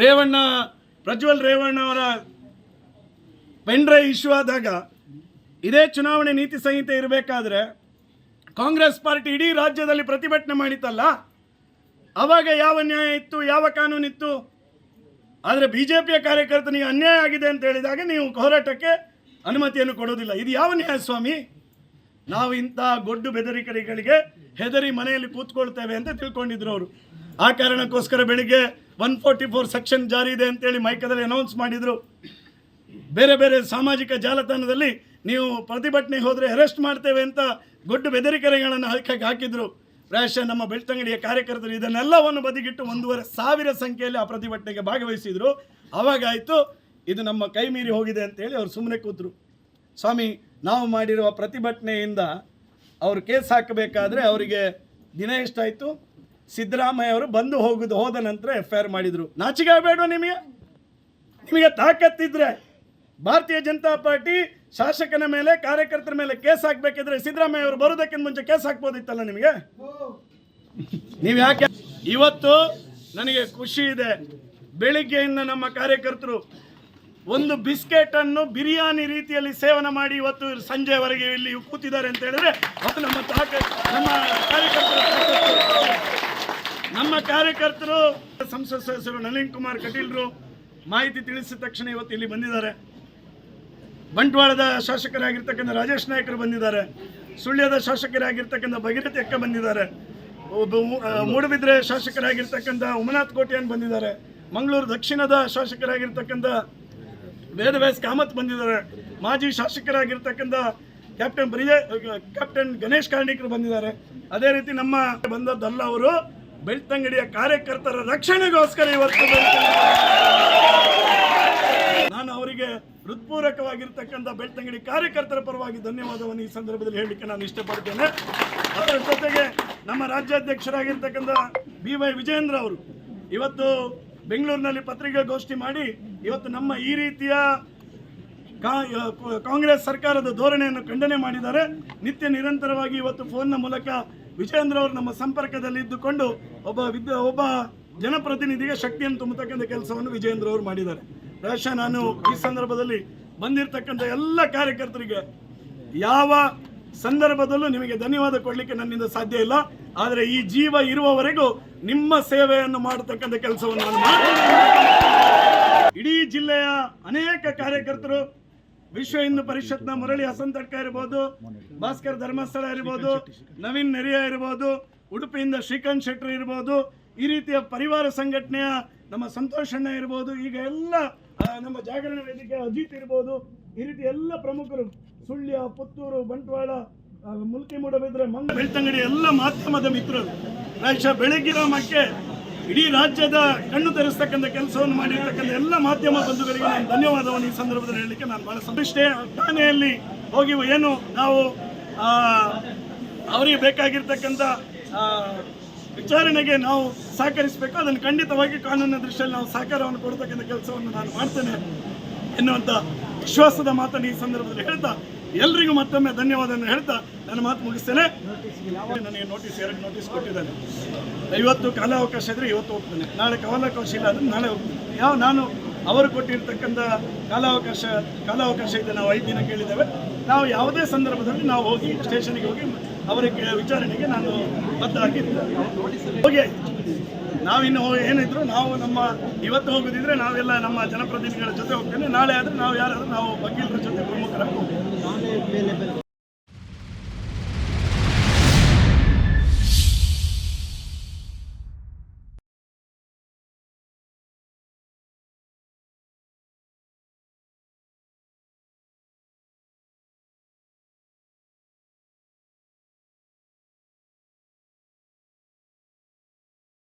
ರೇವಣ್ಣ, ಪ್ರಜ್ವಲ್ ರೇವಣ್ಣ ಅವರ ಪೆಂಡ್ರೈ ಇಶ್ಯೂ ಆದಾಗ ಇದೇ ಚುನಾವಣೆ ನೀತಿ ಸಂಹಿತೆ ಇರಬೇಕಾದ್ರೆ ಕಾಂಗ್ರೆಸ್ ಪಾರ್ಟಿ ಇಡೀ ರಾಜ್ಯದಲ್ಲಿ ಪ್ರತಿಭಟನೆ ಮಾಡಿತ್ತಲ್ಲ? ಅವಾಗ ಯಾವ ನ್ಯಾಯ ಇತ್ತು, ಯಾವ ಕಾನೂನಿತ್ತು ಆದರೆ ಬಿ ಜೆ ಪಿಯ ಕಾರ್ಯಕರ್ತನಿಗೆ ಅನ್ಯಾಯ ಆಗಿದೆ ಅಂತ ಹೇಳಿದಾಗ ನೀವು ಹೋರಾಟಕ್ಕೆ ಅನುಮತಿಯನ್ನು ಕೊಡೋದಿಲ್ಲ ಇದು ಯಾವ ನ್ಯಾಯ ಸ್ವಾಮಿ? ನಾವು ಇಂಥ ಗೊಡ್ಡು ಬೆದರಿಕೆಗಳಿಗೆ ಹೆದರಿ ಮನೆಯಲ್ಲಿ ಕೂತ್ಕೊಳ್ತೇವೆ ಅಂತ ತಿಳ್ಕೊಂಡಿದ್ರು ಅವರು. ಆ ಕಾರಣಕ್ಕೋಸ್ಕರ ಬೆಳಿಗ್ಗೆ ಒನ್ ಫೋರ್ಟಿ ಫೋರ್ ಸೆಕ್ಷನ್ ಜಾರಿ ಇದೆ ಅಂತೇಳಿ ಮೈಕದಲ್ಲಿ ಅನೌನ್ಸ್ ಮಾಡಿದರು. ಬೇರೆ ಬೇರೆ ಸಾಮಾಜಿಕ ಜಾಲತಾಣದಲ್ಲಿ ನೀವು ಪ್ರತಿಭಟನೆಗೆ ಹೋದರೆ ಅರೆಸ್ಟ್ ಮಾಡ್ತೇವೆ ಅಂತ ಗೊಡ್ಡು ಬೆದರಿಕೆಗಳನ್ನು ಹಾಕಿ ಹಾಕಿದ್ರು. ಪ್ರಾಯಶಃ ನಮ್ಮ ಬೆಳ್ತಂಗಡಿಯ ಕಾರ್ಯಕರ್ತರು ಇದನ್ನೆಲ್ಲವನ್ನು ಬದಿಗಿಟ್ಟು ಒಂದೂವರೆ ಸಾವಿರ ಸಂಖ್ಯೆಯಲ್ಲಿ ಆ ಪ್ರತಿಭಟನೆಗೆ ಭಾಗವಹಿಸಿದರು. ಆವಾಗಾಯಿತು ಇದು ನಮ್ಮ ಕೈ ಮೀರಿ ಹೋಗಿದೆ ಅಂತೇಳಿ ಅವರು ಸುಮ್ಮನೆ ಕೂತರು. ಸ್ವಾಮಿ, ನಾವು ಮಾಡಿರುವ ಪ್ರತಿಭಟನೆಯಿಂದ ಅವರು ಕೇಸ್ ಹಾಕಬೇಕಾದ್ರೆ ಅವರಿಗೆ ದಿನ ಎಷ್ಟಾಯಿತು? ಸಿದ್ದರಾಮಯ್ಯ ಅವರು ಬಂದು ಹೋಗುದು, ಹೋದ ನಂತರ ಎಫ್ ಐ ಆರ್ ಮಾಡಿದರು. ನಾಚಿಕೆ ಬೇಡ ನಿಮಗೆ? ನಿಮಗೆ ತಾಕತ್ತಿದ್ರೆ ಭಾರತೀಯ ಜನತಾ ಪಾರ್ಟಿ ಶಾಸಕನ ಮೇಲೆ, ಕಾರ್ಯಕರ್ತರ ಮೇಲೆ ಕೇಸ್ ಹಾಕಬೇಕಿದ್ರೆ ಸಿದ್ದರಾಮಯ್ಯ ಅವರು ಬರೋದಕ್ಕಿಂತ ಮುಂಚೆ ಕೇಸ್ ಹಾಕ್ಬೋದಿತ್ತಲ್ಲ ನಿಮಗೆ? ನೀವು ಯಾಕೆ? ಇವತ್ತು ನನಗೆ ಖುಷಿ ಇದೆ. ಬೆಳಿಗ್ಗೆಯಿಂದ ನಮ್ಮ ಕಾರ್ಯಕರ್ತರು ಒಂದು ಬಿಸ್ಕೆಟ್ ಅನ್ನು ಬಿರಿಯಾನಿ ರೀತಿಯಲ್ಲಿ ಸೇವನೆ ಮಾಡಿ ಇವತ್ತು ಸಂಜೆವರೆಗೆ ಇಲ್ಲಿ ಕೂತಿದ್ದಾರೆ ಅಂತ ಹೇಳಿದ್ರೆ ಅದು ನಮ್ಮ ತಾಕ ನಮ್ಮ ಕಾರ್ಯಕರ್ತರ. ನಮ್ಮ ಕಾರ್ಯಕರ್ತರು ಸಂಸದ ಸದಸ್ಯರು ನಳಿನ್ ಕುಮಾರ್ ಕಟೀಲ್ರು ಮಾಹಿತಿ ತಿಳಿಸಿದ ತಕ್ಷಣ ಇವತ್ತು ಇಲ್ಲಿ ಬಂದಿದ್ದಾರೆ. ಬಂಟ್ವಾಳದ ಶಾಸಕರಾಗಿರ್ತಕ್ಕಂಥ ರಾಜೇಶ್ ನಾಯಕರು ಬಂದಿದ್ದಾರೆ. ಸುಳ್ಯದ ಶಾಸಕರಾಗಿರ್ತಕ್ಕಂಥ ಭಗೀರಥಿ ಅಕ್ಕ ಬಂದಿದ್ದಾರೆ. ಮೂಡುಬಿದ್ರೆ ಶಾಸಕರಾಗಿರ್ತಕ್ಕಂಥ ಉಮನಾಥ್ ಕೋಟ್ಯಾನ್ ಬಂದಿದ್ದಾರೆ. ಮಂಗಳೂರು ದಕ್ಷಿಣದ ಶಾಸಕರಾಗಿರ್ತಕ್ಕಂಥ ವೇದವ್ಯಾಸ್ ಕಾಮತ್ ಬಂದಿದ್ದಾರೆ. ಮಾಜಿ ಶಾಸಕರಾಗಿರ್ತಕ್ಕಂಥ ಕ್ಯಾಪ್ಟನ್ ಬ್ರಿಜೆ, ಕ್ಯಾಪ್ಟನ್ ಗಣೇಶ್ ಕಾರ್ಣಿಕರು ಬಂದಿದ್ದಾರೆ. ಅದೇ ರೀತಿ ನಮ್ಮ ಬಂದದ್ದಲ್ಲ ಅವರು ಬೆಳ್ತಂಗಡಿಯ ಕಾರ್ಯಕರ್ತರ ರಕ್ಷಣೆಗೋಸ್ಕರ ಇವತ್ತು ನಾನು ಅವರಿಗೆ ಹೃತ್ಪೂರ್ವಕವಾಗಿರ್ತಕ್ಕಂಥ ಬೆಳ್ತಂಗಡಿ ಕಾರ್ಯಕರ್ತರ ಪರವಾಗಿ ಧನ್ಯವಾದವನ್ನು ಈ ಸಂದರ್ಭದಲ್ಲಿ ಹೇಳಲಿಕ್ಕೆ ನಾನು ಇಷ್ಟಪಡ್ತೇನೆ. ಅದರ ಜೊತೆಗೆ ನಮ್ಮ ರಾಜ್ಯಾಧ್ಯಕ್ಷರಾಗಿರ್ತಕ್ಕಂಥ ಬಿ ವೈ ವಿಜಯೇಂದ್ರ ಅವರು ಇವತ್ತು ಬೆಂಗಳೂರಿನಲ್ಲಿ ಪತ್ರಿಕಾಗೋಷ್ಠಿ ಮಾಡಿ ಇವತ್ತು ನಮ್ಮ ಈ ರೀತಿಯ ಕಾಂಗ್ರೆಸ್ ಸರ್ಕಾರದ ಧೋರಣೆಯನ್ನು ಖಂಡನೆ ಮಾಡಿದ್ದಾರೆ. ನಿತ್ಯ ನಿರಂತರವಾಗಿ ಇವತ್ತು ಫೋನ್ನ ಮೂಲಕ ವಿಜೇಂದ್ರ ಅವರು ನಮ್ಮ ಸಂಪರ್ಕದಲ್ಲಿ ಇದ್ದುಕೊಂಡು ಒಬ್ಬ ವಿದ್ಯ ಒಬ್ಬ ಜನಪ್ರತಿನಿಧಿಗೆ ಶಕ್ತಿಯನ್ನು ತುಂಬತಕ್ಕಂಥ ಕೆಲಸವನ್ನು ವಿಜೇಂದ್ರ ಅವರು ಮಾಡಿದ್ದಾರೆ ಬಹುಶಃ ನಾನು ಈ ಸಂದರ್ಭದಲ್ಲಿ ಬಂದಿರತಕ್ಕಂಥ ಎಲ್ಲ ಕಾರ್ಯಕರ್ತರಿಗೆ ಯಾವ ಸಂದರ್ಭದಲ್ಲೂ ನಿಮಗೆ ಧನ್ಯವಾದ ಕೊಡಲಿಕ್ಕೆ ನನ್ನಿಂದ ಸಾಧ್ಯ ಇಲ್ಲ ಆದರೆ ಈ ಜೀವ ಇರುವವರೆಗೂ ನಿಮ್ಮ ಸೇವೆಯನ್ನು ಮಾಡತಕ್ಕಂಥ ಕೆಲಸವನ್ನು ನಾನು. ಇಡೀ ಜಿಲ್ಲೆಯ ಅನೇಕ ಕಾರ್ಯಕರ್ತರು ವಿಶ್ವ ಹಿಂದೂ ಪರಿಷತ್ನ ಮುರಳಿ ಹಸಂತಡ್ಕ ಇರ್ಬೋದು, ಭಾಸ್ಕರ್ ಧರ್ಮಸ್ಥಳ ಇರ್ಬೋದು, ನವೀನ್ ನೆರಿಯ ಇರ್ಬೋದು, ಉಡುಪಿಯಿಂದ ಶ್ರೀಕಾಂತ್ ಶೆಟ್ಟಿ ಇರ್ಬೋದು, ಈ ರೀತಿಯ ಪರಿವಾರ ಸಂಘಟನೆಯ ನಮ್ಮ ಸಂತೋಷಣ್ಣ ಇರ್ಬೋದು, ಈಗ ಎಲ್ಲ ನಮ್ಮ ಜಾಗರಣ ವೇದಿಕೆ ಅಜಿತ್ ಇರ್ಬೋದು, ಈ ರೀತಿ ಎಲ್ಲ ಪ್ರಮುಖರು, ಸುಳ್ಯ, ಪುತ್ತೂರು, ಬಂಟ್ವಾಳ ಮುಲ್ಕಿ ಮೂಡಬಿದ್ರೆ, ಮಂಗ ಬೆಳ್ತಂಗಡಿ ಎಲ್ಲ ಮಾಧ್ಯಮದ ಮಿತ್ರರು. ರಾಜ ಬೆಳಗ್ಗಿನ ಮಕ್ಕೆ ಇಡೀ ರಾಜ್ಯದ ಕಣ್ಣು ತೆರೆಸ್ತಕ್ಕಂಥ ಕೆಲಸವನ್ನು ಮಾಡಿರ್ತಕ್ಕಂಥ ಎಲ್ಲ ಮಾಧ್ಯಮ ಬಂಧುಗಳಿಗೆ ನಾನು ಧನ್ಯವಾದವನ್ನು ಈ ಸಂದರ್ಭದಲ್ಲಿ ಹೇಳಲಿಕ್ಕೆ ನಾನು ಬಹಳ ಸಂತುಷ್ಟೇ ಠಾಣೆಯಲ್ಲಿ ಹೋಗಿ ಏನು ನಾವು ಅವರಿಗೆ ಬೇಕಾಗಿರ್ತಕ್ಕಂಥ ವಿಚಾರಣೆಗೆ ನಾವು ಸಹಕರಿಸಬೇಕು. ಅದನ್ನು ಖಂಡಿತವಾಗಿ ಕಾನೂನಿನ ದೃಷ್ಟಿಯಲ್ಲಿ ನಾವು ಸಹಕಾರವನ್ನು ಕೊಡ್ತಕ್ಕಂಥ ಕೆಲಸವನ್ನು ನಾನು ಮಾಡ್ತೇನೆ ಎನ್ನುವಂಥ ವಿಶ್ವಾಸದ ಮಾತನ್ನು ಈ ಸಂದರ್ಭದಲ್ಲಿ ಹೇಳ್ತಾ ಎಲ್ರಿಗೂ ಮತ್ತೊಮ್ಮೆ ಧನ್ಯವಾದವನ್ನು ಹೇಳ್ತಾ ನನ್ನ ಮಾತು ಮುಗಿಸ್ತೇನೆ. ನನಗೆ ನೋಟಿಸ್ ಎರಡು ನೋಟಿಸ್ ಕೊಟ್ಟಿದ್ದಾನೆ ಇವತ್ತು ಕಾಲಾವಕಾಶ ಇದ್ರೆ ಇವತ್ತು ಹೋಗ್ತೇನೆ. ನಾಳೆ ಕಾಲಾವಕಾಶ ಇಲ್ಲ ಅಂದ್ರೆ ನಾಳೆ ಹೋಗ್ತೇನೆ. ಯಾವ ನಾನು ಅವರು ಕೊಟ್ಟಿರ್ತಕ್ಕಂಥ ಕಾಲಾವಕಾಶ ಕಾಲಾವಕಾಶ ಇದೆ ನಾವು ಐದು ದಿನ ಕೇಳಿದ್ದೇವೆ. ನಾವು ಯಾವುದೇ ಸಂದರ್ಭದಲ್ಲಿ ನಾವು ಹೋಗಿ ಸ್ಟೇಷನ್ಗೆ ಹೋಗಿ ಅವರಿಗೆ ವಿಚಾರಣೆಗೆ ನಾನು ಬದ್ಧ ಹೋಗಿ. ನಾವಿನ್ನು ಏನಿದ್ರು ನಾವು ನಮ್ಮ ಇವತ್ತು ಹೋಗೋದಿದ್ರೆ ನಾವೆಲ್ಲ ನಮ್ಮ ಜನಪ್ರತಿನಿಧಿಗಳ ಜೊತೆ ಹೋಗ್ತೇನೆ. ನಾಳೆ ಆದರೆ ನಾವು ಯಾರಾದರೂ ನಾವು ವಕೀಲರ ಜೊತೆ ಪ್ರಮುಖರಾಗಿ ಹೋಗ್ತೇವೆ